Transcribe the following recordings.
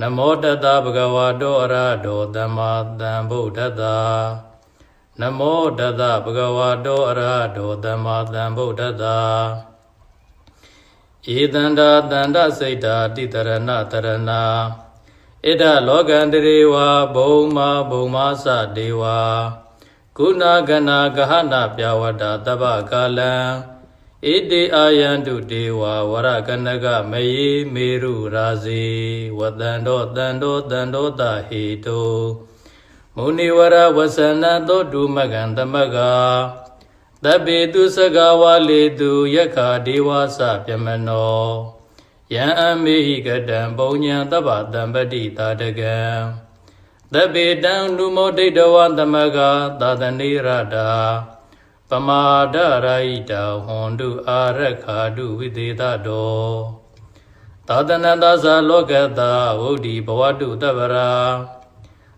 နမောတတဗုဒ္ဓဝါတောအရဟတောသမ္မာသမ္ဗုဒ္ဓတ္တနမောတတဗုဒ္ဓဝါတောအရဟတောသမ္မာသမ္ဗုဒ္ဓတ္တဧတန္တာတန္တစိတ်တာတိတရဏတရဏဣဒလောကန္တရေဝဘုံမာဘုံမာသဒေဝကုဏဂနာဂဟနာပြဝတ္တတပ္ပကာလံ ဣတိအာယန္တုဒေဝဝရကနကမယေမေရုရာဇေဝတန္တောတန္တောတန္တောတဟေတုမုနိဝရဝဆနသောတုမကံသမကတပေတုစကဝါလေတုယက္ခဒေဝစပြမနောယံအမေဟိကတံပုံညာတပ္ပတံပတိတာတကံတပေတံနုမောဒိဋ္ဌဝသမကသာသနေရတာ ပမာဒရာဟိတဟွန်တုအာရခာတုဝိသေသတောသာသနတသလောကတာဝုဒ္ဓိဘဝတုတဗရာ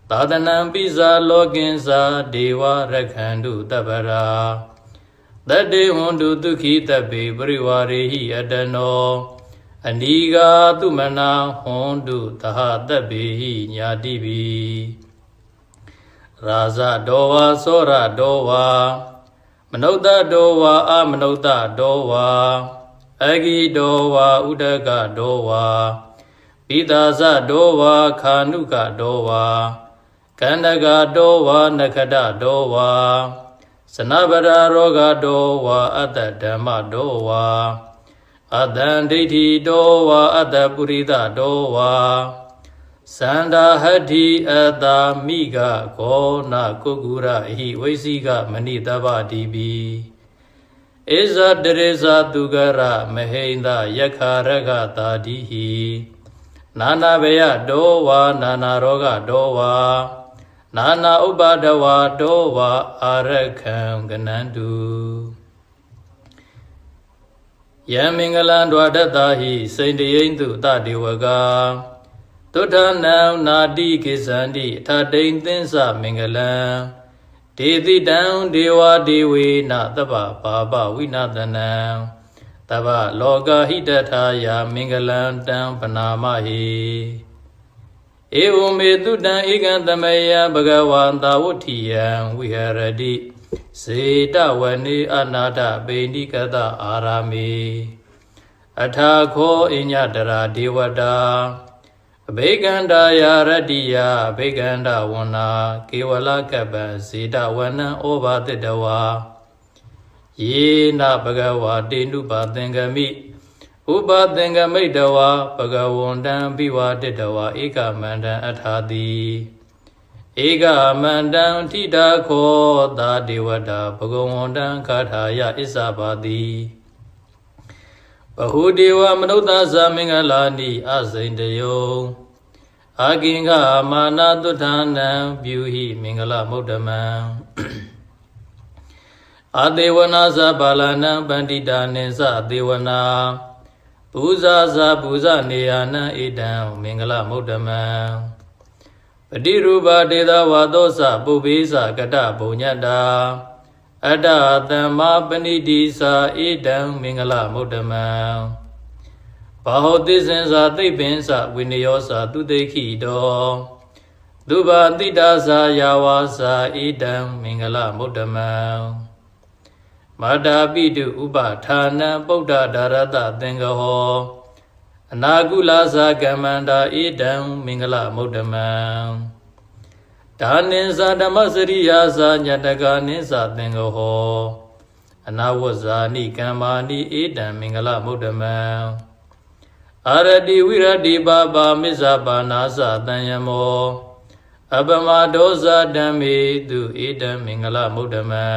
သာသနံပိဇာလောကင်္စာဒေဝရခန္တုတဗရာတတေဟွန်တုဒုခိတပေပရိဝရေဟိအတနောအနိဂာတုမနာဟွန်တုသဟတပေဟိညာတိပိရာဇတောဝါသောရတောဝါ မနုဿတောဝါအမနုဿတောဝါအဂိတောဝါဥဒကတောဝါပိသာဇတောဝါခာနုကတောဝါကန္တကတောဝါနခတတောဝါစနဗရာရောဂတောဝါအတ္တဓမ္မတောဝါအတ္တံဒိဋ္ဌိတောဝါအတ္တပုရိသတောဝါ သန္တာဟတ္တိအတာမိကခောနာကုကုရဟိဝိစီကမဏိတဗ္ဗတိပိဧဇတရေဇသူကရမဟိန္ဒယက္ခရကတာတိဟိနာနာဘယတောဝါနာနာရောဂတောဝါနာနာဥပါဒဝါတောဝါအာရခံကနန္တုယံမင်္ဂလံဒွါဒတ္တဟိစိန်တယိမ့်တုတတေဝကာ သုဒ္ဓနံနာတိကိသန္တိအထတိန်သင်းစမင်္ဂလံဒေတိတံဒေဝဒေဝေနသဗ္ဗပါပဝိနာသနံတဗ္ဗလောကဟိတထာယာမင်္ဂလံတံပနာမဟိဧဝမေတုတံဧကံသမယဘဂဝန္တာဝဋ္ဌိယံဝိဟရတိစေတဝနေအနာထပိဏိကတအာရာမေအထာခောအညတရာဒေဝတာ အဘိကန္တာယာရတ္တိယအဘိကန္တဝနာကေဝလကပ္ပဇေတဝနံဩဘာတတဝါယေနဘဂဝါတေနုပါသင်္ကမိဥပသင်္ကမိတဝါဘဂဝန္တံဘိဝတတဝါဧကမန္တံအထာတိဧကမန္တံထိတာခောသာဒေဝတာဘဂဝန္တံခါထာယဣစ္ဆပါတိ ဘဟုဒေဝမနုဿာသမင်္ဂလာနိအစိန်တယောအာကိင်္ဂမာနာတုထာနံပြုဟိမင်္ဂလမုဒ္ဓမံအသေဝနာသပါလနံပန္တိတာနိသအသေဝနာပူဇာဇာပူဇနေယနံဣဒံမင်္ဂလမုဒ္ဓမံပတိရူပဒေသဝါသောသပုဗ္ဗေသကတဘုံညတ္တာ အတ္တသမ္မာပဏိတိသာဣဒံမင်္ဂလမုဒ္ဓမံဘာဟောတိစင်္စာသိပ္ပင်္စဝိနယောစာသူတိခိတောသုဘာတိတာသာယာဝါစာဣဒံမင်္ဂလမုဒ္ဓမံမာတာပိတုဥပဌာနံပုဒ္ဒဒါရတသင်္ကဟောအနာကုလသာကမ္မန္တာဣဒံမင်္ဂလမုဒ္ဓမံ ဒါနိသဓမ္မစရိယာသာညတကနိသသင်္ကဟောအနာဝဇာနိကမ္မာနိဧတံမင်္ဂလမုဒ္ဓမံအာရတိဝိရတိပါပါမစ္ဆပါနာသတံယမောအပမဒောဇာဓမ္မေသူဧတံမင်္ဂလမုဒ္ဓမံ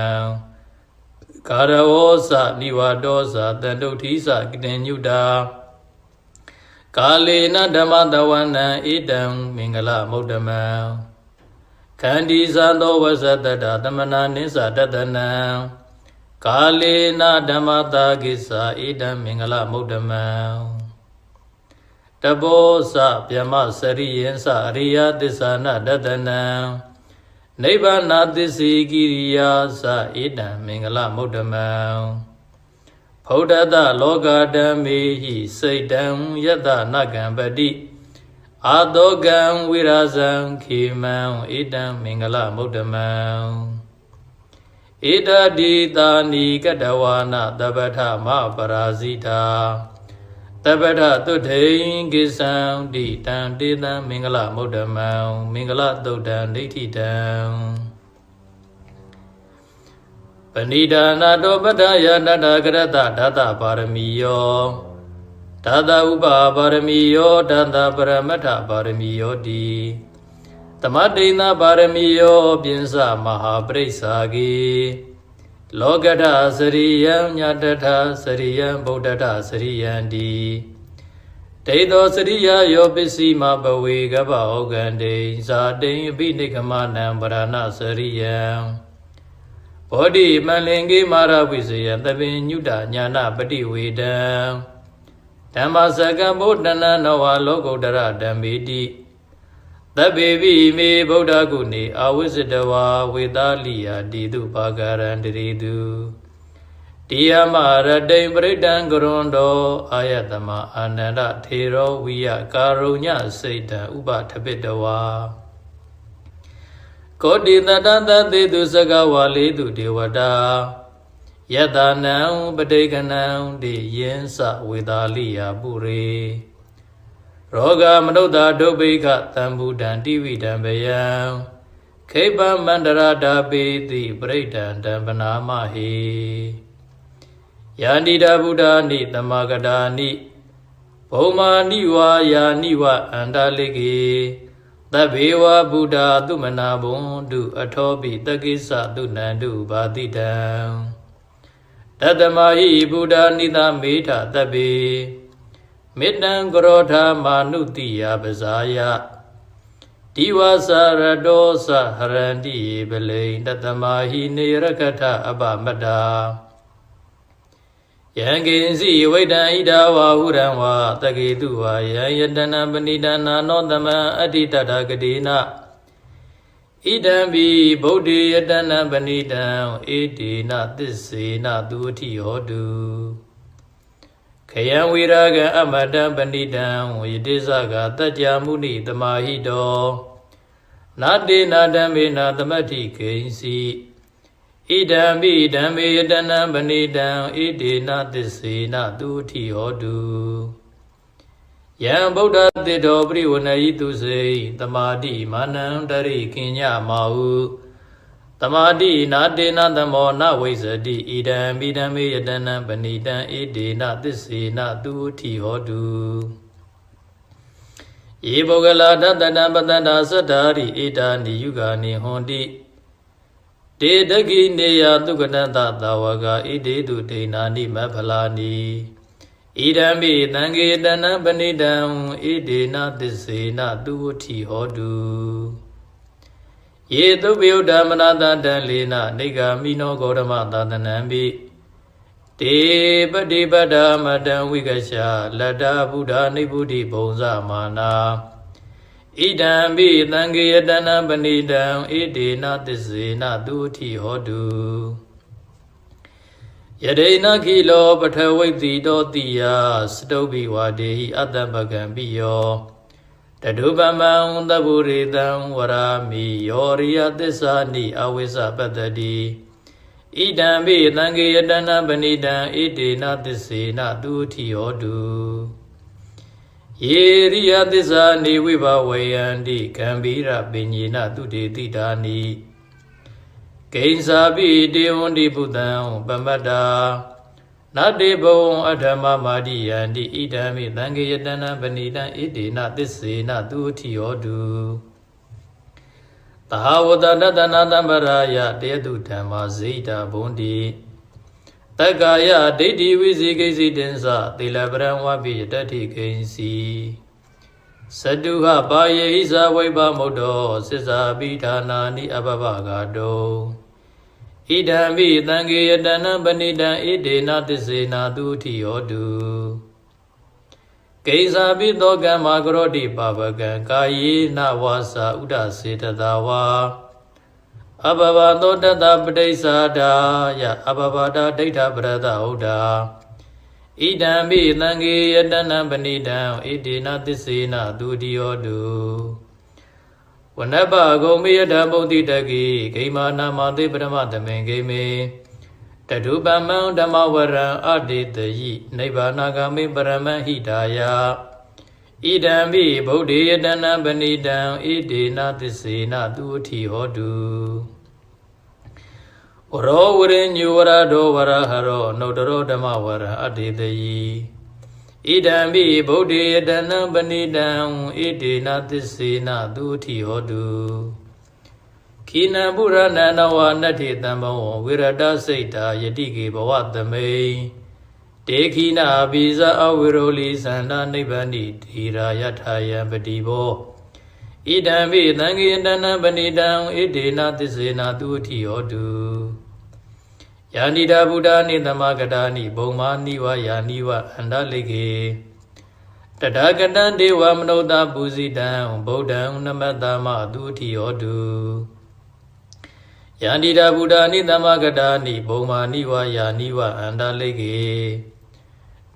ကာရဝောသနိဝါဒောသတန္တုဋ္ဌိသကတိညုတာကာလေနဓမ္မတဝနံဧတံမင်္ဂလမုဒ္ဓမံ ခန္တီဇာသောဝဇတတသမနာနိစ္စတတနံကာလေနဓမ္မတာကိစ္စဧတံမင်္ဂလမုဒ္ဓမံတဘောစဗျမစရိယံစအရိယသစ္ဆာနတတနံနိဗ္ဗာနသစ္စေကိရိယာစဧတံမင်္ဂလမုဒ္ဓမံဖௌဒတလောကဓမ္မေဟိစိတ်တံယတနကံပတိ အာတောကံဝိရာဇံခေမံဧတံမင်္ဂလမုဒ္ဓမံဧတတိတာနိကတဝါနတပထမပရာဇိတာတပထတုထိန်ကိသံတိတံတေတံမင်္ဂလမုဒ္ဓမံမင်္ဂလသုတ်တံဒိဋ္ဌိတံပဏိဒါနာတောပတ္တယတတကရတဓာတပါရမီယော ဓာတဥပပါရမီယောဓာတပရမတ္ထပါရမီယောတိသမတိဏပါရမီယောပြင်းစမဟာပရိစ္ဆာဂေလောကထစရိယံညတထစရိယံဗုဒ္ဓထစရိယံတိဒိသောစရိယယောပစ္စည်းမဘဝေကပ္ပဩကံတိဇာတိအပိနိကမနံဗရဏစရိယံဘောဓိမလင်ကေမာရဝိဇယသဗ္ဗညုတညာနာပฏิဝေဒံ ဓမ္မစကံဗုဒ္ဓနာနဝလောကုတ္တရဓမ္မေတိသဗ္ဗေပိမေဗုဒ္ဓကုဏေအာဝိဇ္ဇတဝါဝေသာလိယတိတုပါကရံတရေတုတိယမရတိံပရိဒံကရွန်တောအာယတမအာနန္ဒထေရောဝိယကာရုညစိတ်တံဥပထပိတဝါကောတိတတတသေတုစကဝါလေးတုဒေဝတာ ယတနံပဋိကနံတိယင်းစဝေသာလိယပုရေရောဂမနုဿာဒုဗိခတံဘူတံတိဝိတံဘယံခိပမန္တရာတာပေတိပရိဒံတံပနာမဟိယာနိတာဗုဒ္ဓနိတမဂတာနိဘုံမာနိဝါယာနိဝအန္တလိကေသဗ္ဗေဝဗုဒ္ဓသုမနာဘုံတုအထောပိတကိစ္စသုနန္တုဘာတိတံ တတမဟိဗုဒ္ဓနိသမေထသဗ္ဗေမေတ္တံကရောဓမာနုတိယပဇာယဒီဝသရတောသဟရန္တိပလိန်တတမဟိနေရကထအပမတ္တာယံကိဉ္စီဝိတံဣဒဝါဟုရံဝါတကေတုဝါယံယတနာပဏိဒနာနောတမံအတ္တိတတဂတိနာ ဣဒံဘိဗုဒ္ဓေယတနာပဏိတံဧတေနသစ္စေနသူအထိဟောတုခယံဝိရာဂံအမတံပဏိတံဝိတိသကတัจ जा မုနိတမဟိတောနာတေနာဓမ္မေနာသမတ္ထိကိဉ္စီဣဒံမိဓမ္မေယတနံပဏိတံဣတေနသစ္စေနသူအထိဟောတု ယံဗုဒ္ဓတေတောပရိဝဏယိတုစေတမာတိမာနံတရိကိညမာဟုတမာတိနာတေနသမောနဝိဇ္ဇတိဣဒံမိဓမ္မေယတနံပဏိတံဣတေနသစ္စေနသူအထိဟောတုယေပုဂ္ဂလာတတတံပတ္တန္တာသတ္တာရိဣဒာနိယုဂာနိဟွန်တိတေတကိနေယသုကတတသာဝကဣတေတုဒိနာနိမဖလာနိ ဣဒံမိသံဃေတနံပဏိတံဣဒေနသစ္စေနသူဝတိဟောတုယေသုပယုဒ္ဓမနတတံလေနနေဂာမိနောဂေါရမသာသနံပိတေပတိပတ္တမတံဝိကရှာလတ္တဗုဒ္ဓနိဗ္ဗုတိဘုံဇမာနာဣဒံပိသံဃေယတနံပဏိတံဣဒေနသစ္စေနသူဝတိဟောတု ယဒေနခိလောပထဝိတိတောတိယစတုပိဝါဒေဟိအတ္တပကံပိယောတဒုပမံသဗ္ဗုရိတံဝရာမိယောရိယသစ္စာနိအဝိဇ္ဇပတ္တတိဣဒံပိသံဃေယတနာပဏိတံဣတေနသစ္စေနသူတိဟောတုယေရိယသစ္စာနေဝိဘဝေယန္တိကံဗီရပညေနသူတေတိတာနိ ဂိဉ္စာပိတေဝန္တိဘုဒ္ဓံပမတ္တာနတေဘဝံအထမမာတိယန္တိဣဒံမိသံဃေယတနံပဏိတံဣတေနသစ္စေနသူအထိယောတုသဟဝတတတနာတံပရာယတေတုဓမ္မာဇိတာဘုံတိတက္ကာယဒိဋ္ဌိဝိဇိကိစီတင်္စသီလပရံဝပိယတတ္ထိကိဉ္စီ စတုဟပါယေဟိဇဝိဘမုဒ္ဒောသစ္စာပိဌာနာနိအဘဘဂတောဣဒံမိသံဃေယတနံပဏိတံဣဒေနသစ္စေနာသူတိယောတုကိစ္စာပိသောကမ္မာကရောတိပါပကံကာယေနဝါစာဥဒစေတသာဝါအဘဘသောတတပဋိစ္ဆာဒာယအဘဘတာဒိဋ္ဌပရဒဟုတ်တာ ဣဒံမိသံဃေယတနံပဏိတံဣဒေနသစ္စေနသူတိယောတုဝနပဂုံမေယတဗုဒ္ဓိတကိဂိမာနာမသေပရမသမေဂိမေတတုပမံဓမ္မဝရံအတေတယိနိဗ္ဗာနဂမေပရမဟိတာယဣဒံမိဗုဒ္ဓေယတနံပဏိတံဣဒေနသစ္စေနသူအထိဟောတု ဝရောဝရိညုဝရဒောဝရဟရောနုတရောဓမ္မဝရံအတေတယိဣဒံမိဗုဒ္ဓေယတနံပဏိတံဣဒေနသစ္စေနသူအထိဟောတုခိနံပုရဏနဝနတ္ထိတံဘောဝိရတစိတ်တာယတိကေဘဝသမိန်တေခိနာဘိဇအဝိရောလိသန္တာနိဗ္ဗာနိတိရာယထာယံပတိဘောဣဒံမိသံဃေတနံပဏိတံဣဒေနသစ္စေနာသူအထိဟောတု ယာနိတာဗုဒ္ဓနိသမဂတာနိဘုံမာနိဝယာနိဝအန္တလိကေတထာဂတံဒေဝမနုဿပူဇိတံဗုဒ္ဓံနမတ္တမသူအထိဟောတုယန္တိတာဗုဒ္ဓနိသမဂတာနိဘုံမာနိဝယာနိဝအန္တလိကေ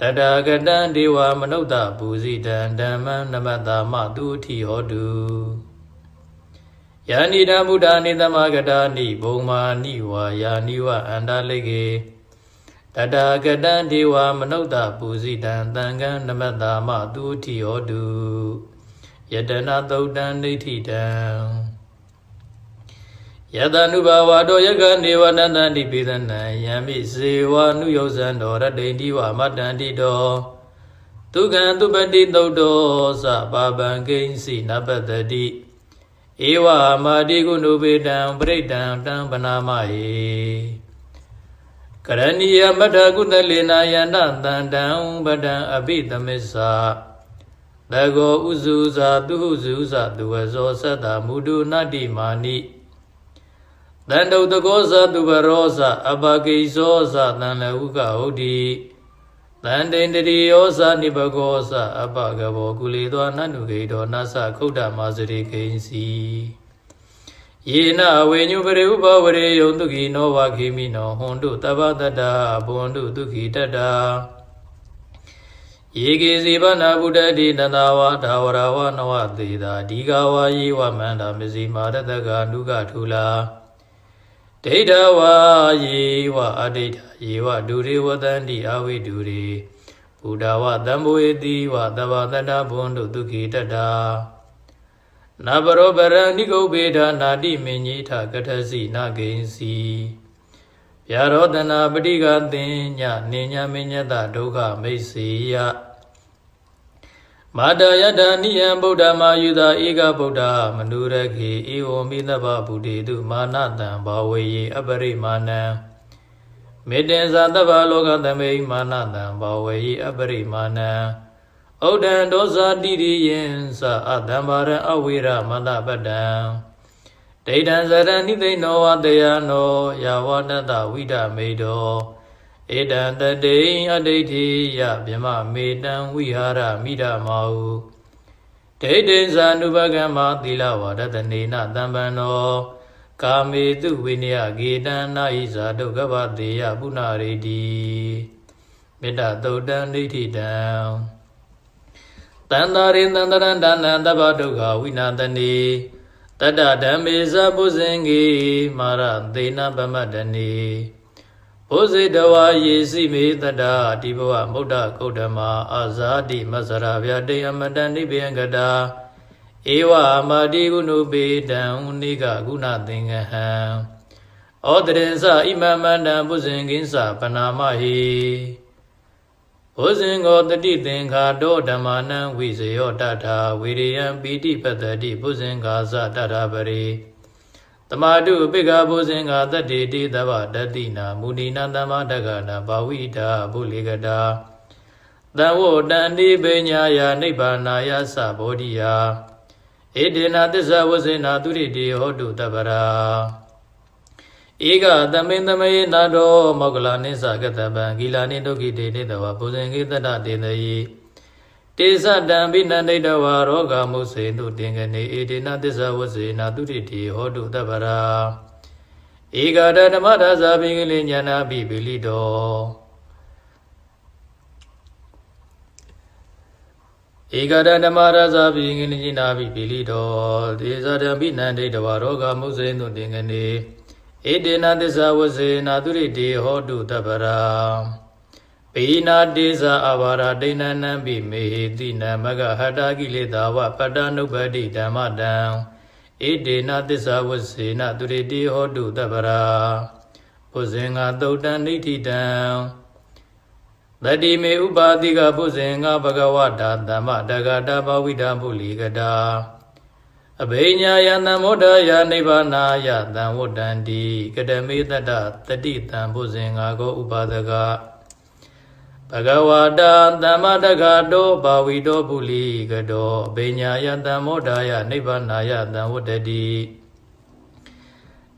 တတဂတံဒေဝမနုဿပူဇိတံဓမ္မံနမတ္တမသူအထိဟောတု ယန္တိတာဗုဒ္ဓနိသမဂတာနိဘုံမာနိဝယာနိဝအန္တလိကေတတဂတံဒေဝမနုဿပူဇိတံသံဃံနမတ္တမသူအထိဟောတုယတနာသုတ်တံဒိဋ္ဌိတံယတနုဘာဝတောယကနေဝနန္တန္တိပိသနံယံမိစေဝနုယောဇံတော်ရတိန်တိဝမတ္တန္တိတောဒုက္ခံသူပတိသုတ်တောသဘာဗံကိဉ္စီနပတ္တိ ဧဝမာတိကုဏုပေတံပရိတံတံပနာမဟေကရဏီယမထကုသလေနာယန္တတန္တံပဒံအဘိသမစ္ဆာတကောဥစုဇာသူဟုစုဇာသူဝဇောသတ္တမုဒုနတ္တိမာနိတန္တုတကောဇသူဘရောဇအပကိဇောဇတန်လဟုကဟုတ်တိ တန်တိန်တတိယောဇနိဘဂောဇအပကဘောကုလေသောနန္နုဂေတောနသခုဒ္ဓမာစရိကိဉ္စီယေနဝေညုပရိဥပဝရေယုံတုခိနောဝခိမိနောဟွန်တုတပ္ပတတ္တာဘွန်တုဒုခိတတ္တာယေကေစီဗနာဗုဒ္ဓတိတတဝါဒါဝရဝနဝသေတာဒီဃဝါယေဝမန္တာမစီမာရတကနုကထူလာ ဒိဋ္ဌဝါယေဝအဒိဋ္ဌယေဝဒုရေဝတန္တိအဝိဒုရေဘုဒ္ဓဝတံဘောေတိဝသဗ္ဗတတ္တဘွန်တုဒုခိတတ္တာနဘရောပရဏိကုဘေဒနာတိမင်းကြီးထကထစီနာဂိဉ္စီဗျာရောတနာပဋိကသင်ညနေညမညတဒုက္ခမိတ်စေယ မာတယတနိယံဗုဒ္ဓမာယုသာဧကဗုဒ္ဓမနုရခေဧဝံမိသဗ္ဗဗုတေတုမာနတံဘာဝေယေအပရိမာဏံမေတ္တင်္ဇာတဗ္ဗလောကသမိမာနတံဘာဝေယေအပရိမာဏံဩဒံဒောဇာတိရိယံသအတံဘာရအဝိရမတပတံဒိဋ္ဌံဇရဏိသိနောဝတယနောယာဝတတဝိဒမေတော ဧတံတတိအဋိဋ္ဌိယမြမမေတံဝိဟာရမိဒမောဒိဋ္ဌိဇာနုပကမ္မသီလဝါဒတနေနတံပံနောကာမေတုဝိနယဂေတံနာဣဇာဒုက္ခဗတေယပုဏ္ဏရေတိမေတ္တသုတ်တံဒိဋ္ဌိတံတန္တာရိတန္တရံဒါနံတဗ္ဗဒုက္ခဝိနာတနေတတ္တဓမ္မေဇပုဇင်္ဂေမာရသေနပမတ္တနေ ဩဇေတဝါယေစီမေတတ္တာဒီဘဝမုဒ္ဒကုဋ္ဌမအာဇာတိမဆရာဗျာတေအမတန်နိဗ္ဗယံကတာဧဝမာတိကုဏုပေတံနိကကုဏသင်္ကဟံဩတရေသဣမမန္တံပုဇင်ကိသပနာမဟိဘုဇင်ကိုတတိသင်္ခါတောဓမ္မနံဝိဇယောတထာဝိရိယံပိတိပတ္တိဘုဇင်္ဂါသတထာပရိ တမာတုပိက္ခဘုဇင်္ဂါတတ္တိတိသဗ္ဗတတိနာမုဏိနာသမ္မာတက္ကနာဘာဝိတာဘုလိကတာသံဝတန္တိပညာယာနိဗ္ဗာနာယသဘောဓိယာဧတေနသစ္စာဝဇေနာသူရိတိဟောတုတပ္ပရာဧကသမိန်သမေနာတောမောကလနိစ္စကတပံဂီလာနိဒုက္ခိတေနေတဝဘုဇင်ကိတတတေနယိ တေသတံဘိနန္ဒိတဝါရောဂမုစေတုတင်ကနေဧတေနသစ္စာဝဇေနာသူရိတိဟောတုတပ္ပရာဧကတဓမ္မဒါဇာဘိင်္ဂလိညာနာပိပိလိတောဧကတဓမ္မရဇာဘိင်္ဂလိညာနာပိပိလိတောတေဇာတံဘိနန္ဒိတဝါရောဂမုစေတုတင်ကနေဧတေနသစ္စာဝဇေနာသူရိတိဟောတုတပ္ပရာ ပိနာတေဇာအဘာရာဒိဏနံပိမေဟိတိနမဂဟတာကိလေသာဝပတ္တနုပ္ပတိဓမ္မတံဧတေနသစ္စာဝဇေနာသူရိတိဟောတုတပ္ပရာဘုဇင်္ဂသုတ်တံဒိဋ္ဌိတံတတိမေဥပါတိကဘုဇင်္ဂဘဂဝတာသမ္မတဂတာဘဝိတာပုလိကတာအဘိညာယသံမောဒယနိဗ္ဗာနာယသံဝတ္တန္တိကတမေတ္တတတိတံဘုဇင်္ဂါကိုဥပါဒက ဘဂဝတာသမ္မတဂတောဘာဝိတောပုလိကတောအဘိညာယသံမောဒယနိဗ္ဗာနာယသံဝတ္တတိ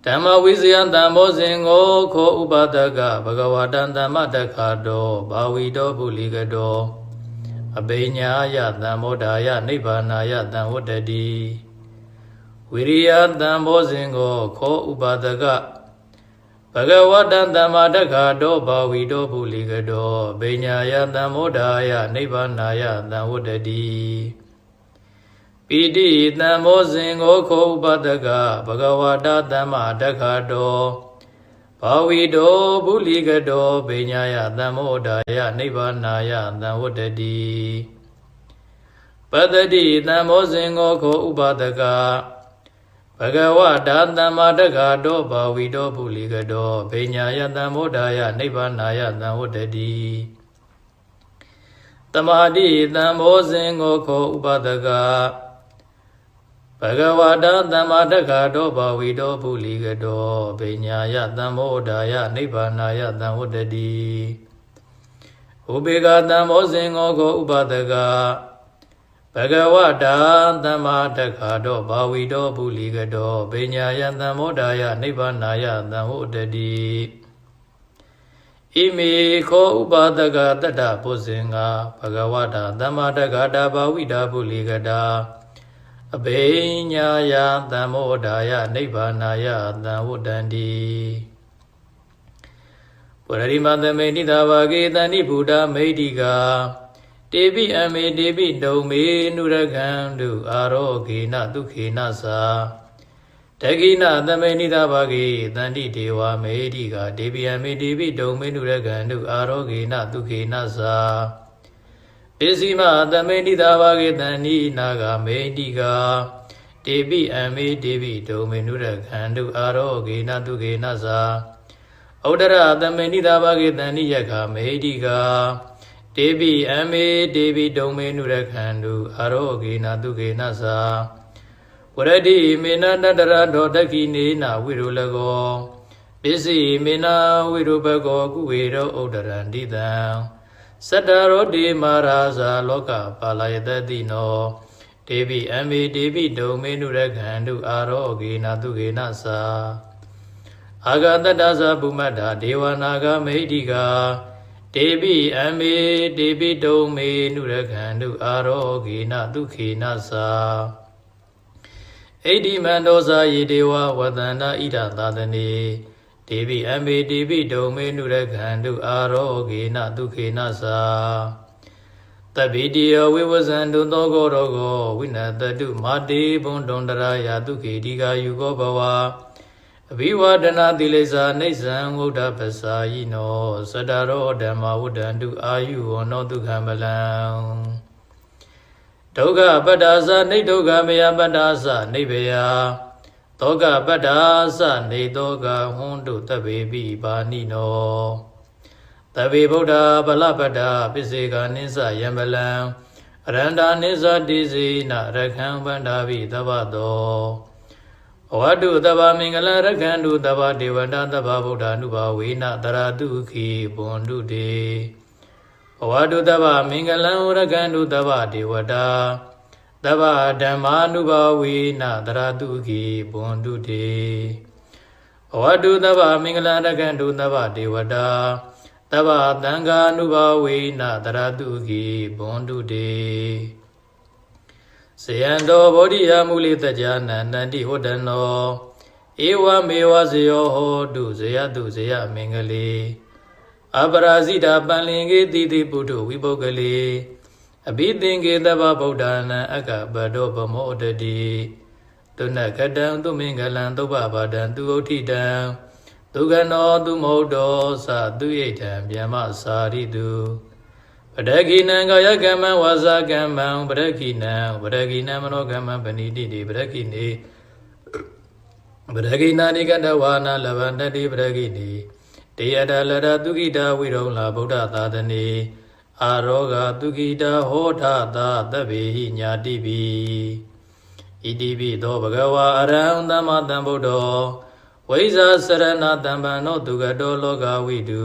ဓမ္မဝိဇယသံဘောဇင်ကိုခောဥပါဒကဘဂဝတံသမ္မတဂတောဘာဝိတောပုလိကတောအဘိညာယသံမောဒယနိဗ္ဗာနာယသံဝတ္တတိဝိရိယတံဘောဇင်ကိုခောဥပါဒက ဘဂဝတံတမ္မာတက္ခတောဘာဝီတောပုလိကတောဗိညာယတံမောဒာယနိဗ္ဗာနာယတံဝတ္တတိပိတိတံဘောဇင်ကိုခောဥပါဒကဘဂဝတာတမ္မာတက္ခတောဘာဝီတောပုလိကတောဗိညာယတံမောဒာယနိဗ္ဗာနာယတံဝတ္တတိပတ္တိတံဘောဇင်ကိုခောဥပါဒက ဘဂဝတာသမ္မာတက္ခတောဘာဝီတောပုလိကတောဗိညာယတံမောဒာယနိဗ္ဗာနာယတံဝတ္တတိ တမာတိတံဘောဇင်ကိုခောဥပဒကဘဂဝတာသမ္မာတက္ခတောဘာဝီတောပုလိကတောဗိညာယတံမောဒာယနိဗ္ဗာနာယတံဝတ္တတိဥပေကတံဘောဇင်ကိုခောဥပဒက ဘဂဝတာသမ္မာတက္ခာတောဘာဝီတောပုလိကတောပညာယသံမောဒာယနိဗ္ဗာနာယသံဟုတတိဣမေခောဥပါဒကတတ္တပုဇင်္ဂဘဂဝတာသမ္မာတက္ခာတာဘာဝိတာပုလိကတာအဘိညာယသံမောဒာယနိဗ္ဗာနာယသံဟုတန္တိပရိမသမေနိတာဘာဂေတဏိဗုဒ္ဓမေတိကာ တေပိအမေတေပိဒုံမေနုရကံတုအာရောဂေနဒုခေနသာတကိနသမေနိသဘာဂေတန္တိဒေဝမေတိကဒေပိအမေတေပိဒုံမေနုရကံတုအာရောဂေနဒုခေနသာပိစီမသမေနိသဘာဂေတန္တိနာဂမေတိကတေပိအမေတေပိဒုံမေနုရကံတုအာရောဂေနဒုခေနသာဩဒရသမေနိသဘာဂေတန္တိယခမေတိက တေပိအမေတေပိဒုံမေနုရခန္တုအာရောဂေနတုကေနသာဝရတိမေနတတရဒောတခိနေနာဝိရုလကောပစ္စည်းမေနဝိရုဘကောကုဝေရောဥဒရန္တိတံစတ္တရောတိမာရာဇာလောကပါလယတတိနောတေပိအမေတေပိဒုံမေနုရခန္တုအာရောဂေနတုကေနသာအာဂတတ္တသဗုမတ္တာဒေဝနာဂမေဟိတိကာ တေပိအမေတေပိတုံမေနုရခန္တုအာရောဂေနဒုခေနသာဣတိမန္တောဇာယေဒေဝဝတန္တာဣဒသာသနေတေပိအမေတေပိတုံမေနုရခန္တုအာရောဂေနဒုခေနသာတပိတိယဝိဝဇန္တုသောကောရောကောဝိနတတုမာတေဘုံတုံတရာယဒုခေတိကာယုကောဘဝ အအဘိဝဒနာတိလိစာနေဇံဝုဒ္ဓပစာယိနောသတ္တရောဓမ္မဝုဒ္ဒန္တုအာယုဝနောဒုက္ခမလံဒုက္ခပတ္တာသနေဒုက္ခမယပတ္တာသနေဘယသောကပတ္တာသနေသောကဟွန်းတုတဗေပိပါဏိနောတဗေဗုဒ္ဓဗလပတ္တာပစ္စေကနိစ္စယံပလံအရန္တာနိစ္စတိစေနရခံဗန္ဒာဘိသဗ္ဗတော ဝတ္တုတဗ္ဗမင်္ဂလရခန္တုတဗ္ဗဒေဝတာတဗ္ဗဗုဒ္ဓ ानु ဘာဝေနတရတုခိဘွန်တုတေဝတ္တုတဗ္ဗမင်္ဂလံရခန္တုတဗ္ဗဒေဝတာတဗ္ဗဓမ္မာနုဘာဝေနတရတုခိဘွန်တုတေဝတ္တုတဗ္ဗမင်္ဂလရခန္တုတဗ္ဗဒေဝတာတဗ္ဗသံဃာနုဘာဝေနတရတုခိဘွန်တုတေ ဇယံတော်ဗောဓိယမူလိတကြနန္တတိဟောတံနောဧဝမေဝဇယောဟောတုဇယတုဇယမင်္ဂလေအပရာဇိတာပန္လင်ကေတိတိပုထုဝိပုဂ္ဂလေအဘိသင်္ကေတဗ္ဗဗုဒ္ဓနာအက္ကပတောဗမောတတိတုဏကတံသူမင်္ဂလံသုဗ္ဗဘာဒံသူဥဋ္ဌိတံဒုက္ခနောသူမဟုတ်တောသသူဣဋ္ဌံဗျမစာရိတု ပဒကိနံကာယကမ္မဝါစာကမ္မံပဒကိနံပဒကိနံမနောကမ္မပဏိတိတိပဒကိနေပဒကိနာနိကတဝါနာလဗန္တတိပဒကိနေတေယတလရတုကိတာဝိရုံလာဗုဒ္ဓသာသနေအာရောဂတုကိတာဟောထသာတဗ္ဗေဟိညာတိပိဣတိပိသောဘဂဝါအရဟံသမ္မာသမ္ဗုဒ္ဓောဝိဇာစရဏတမ္ပံနောသူကတောလောကဝိတု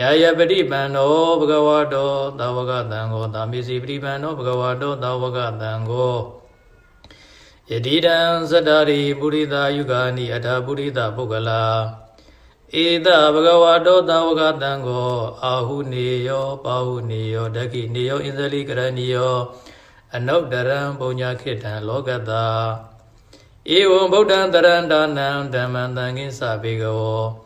ယာယပတိပံနောဘဂဝတောသဝကတံကိုသာမေစီပတိပံနောဘဂဝတောသဝကတံကိုယတိတံသတ္တရိပုရိသယုဂာနိအထာပုရိသပုဂ္ဂလာဧတဘဂဝတောသဝကတံကိုအာဟုနေယောပါဟုနေယောဒကိနေယောဣန္ဒလိကရဏီယောအနုတ္တရံပုညခိတံလောကတာဧဝံဗုဒ္ဓံတရန္တာနံဓမ္မံတံကိသဗေကဝော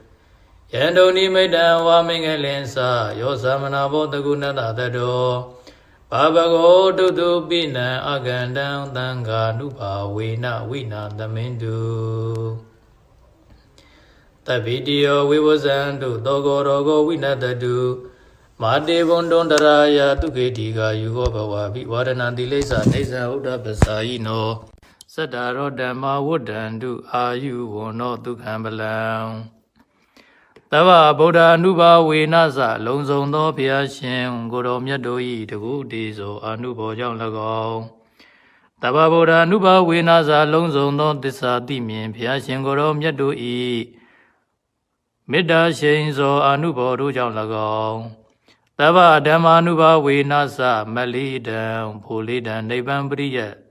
ယန္တုန်ိမိတံဝါမင်္ဂလင်္စယောသမနာဘောတကုဏတတတောဘာဘဂောတုတုပိနံအကန္တံသံဃာနုဘာဝေနဝိနာသမင်တုတပိတိယောဝိဝဇံတုသောကောရောဂောဝိနတတုမာတေဘွန်တွန်တရာယတုခေတိကာယူဟောဘဝပိဝရဏတိလိစ္ဆာနေဇဥဒ္ဓပစာယိနောသတ္တရောဓမ္မဝုဒ္ဒန္တုအာယုဝနောဒုက္ခံပလံ တဗ္ဗဗုဒ္ဓ ानु ဘာဝေနသလုံစုံသောဘုရားရှင်ကိုတော်မြတ်တို့၏တကုတေသောအနုဘောကြောင့်၎င်းတဗ္ဗဗုဒ္ဓ ानु ဘာဝေနသလုံစုံသောသစ္စာသိမြင်ဘုရားရှင်ကိုတော်မြတ်တို့၏မေတ္တာရှိန်သောအနုဘောတို့ကြောင့်၎င်းတဗ္ဗဓမ္မာနုဘာဝေနသမလိတံဘူလိတံနိဗ္ဗံပရိယတ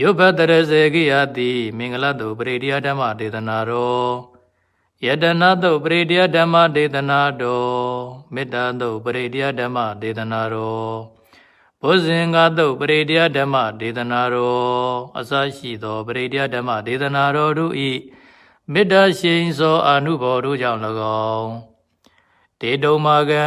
ယုဘတရစေကိယတိမင်္ဂလတုပရိဒီယဓမ္မဒေသနာတော်ယတနာတုပရိဒီယဓမ္မဒေသနာတော်မေတ္တာတုပရိဒီယဓမ္မဒေသနာတော်ဘုဇင်္ဂတုပရိဒီယဓမ္မဒေသနာတော်အစရှိသောပရိဒီယဓမ္မဒေသနာတော်တို့ဤမေတ္တာရှိန်သောအာနုဘော်တို့ကြောင့်၎င်းတေတုံမာကံ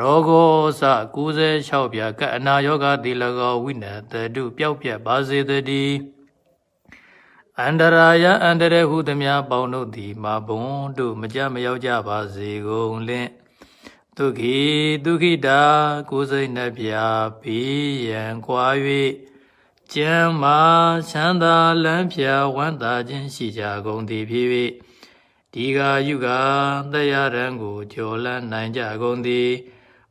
ရောဂောစ96ပြကအနာယောဂတိလကောဝိနတတုပျောက်ပြက်ပါစေတည်းအန္တရာယအန္တရဟုသမျှပေါင်းတို့သည်မဘုံတို့မကြမရောက်ကြပါစေကုန်လင့်ဒုက္ခိဒုက္ခိတာကိုယ်စိတ်နှပြဘေးရန်ကွာ၍ကျမ်းမာချမ်းသာလမ်းဖြာဝမ်းသာခြင်းရှိကြကုန်သည်ဖြစ်၍ဒီဃာယုဂတရားရန်ကိုကျော်လန်းနိုင်ကြကုန်သည်ဘ